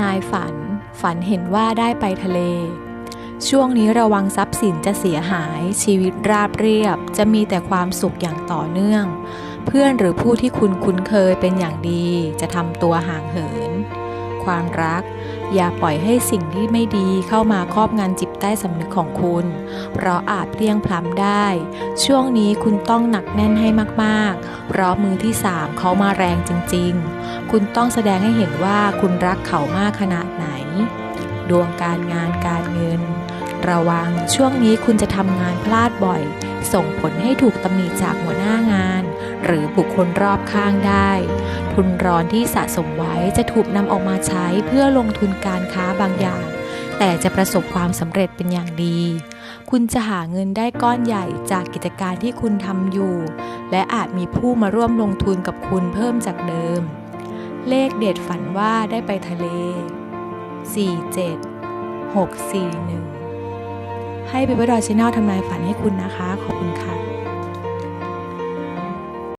นายฝัน ฝันเห็นว่าได้ไปทะเล ช่วงนี้ระวังทรัพย์สินจะเสียหาย ชีวิตราบเรียบ จะมีแต่ความสุขอย่างต่อเนื่อง เพื่อนหรือผู้ที่คุณคุ้นเคยเป็นอย่างดี จะทำตัวห่างเหิน ความรัก อย่าปล่อยให้สิ่งที่ไม่ดีเข้ามาครอบงำจิตใต้สำนึกของคุณ เพราะอาจเพลียงพล้ำได้ ช่วงนี้คุณต้องหนักแน่นให้มากๆ เพราะมือที่สามเขามาแรงจริง ๆ คุณต้องแสดงให้เห็นว่าคุณรักเขามากขนาดไหน ดวงการงานการเงิน ระวังช่วงนี้คุณจะทำงานพลาดบ่อย ส่งผลให้ถูกตำหนิจากหัวหน้างาน หรือบุคคลรอบข้างได้ ทุนร้อนที่สะสมไว้จะถูกนำออกมาใช้เพื่อลงทุนการค้าบางอย่าง แต่จะประสบความสำเร็จเป็นอย่างดี คุณจะหาเงินได้ก้อนใหญ่จากกิจการที่คุณทำอยู่ และอาจมีผู้มาร่วมลงทุนกับคุณเพิ่มจากเดิม เลขเด็ดฝันว่าได้ไปทะเล 47 641 ให้เปเปอร์ดอยชแนลทำนายฝันให้คุณนะคะ ขอบคุณค่ะ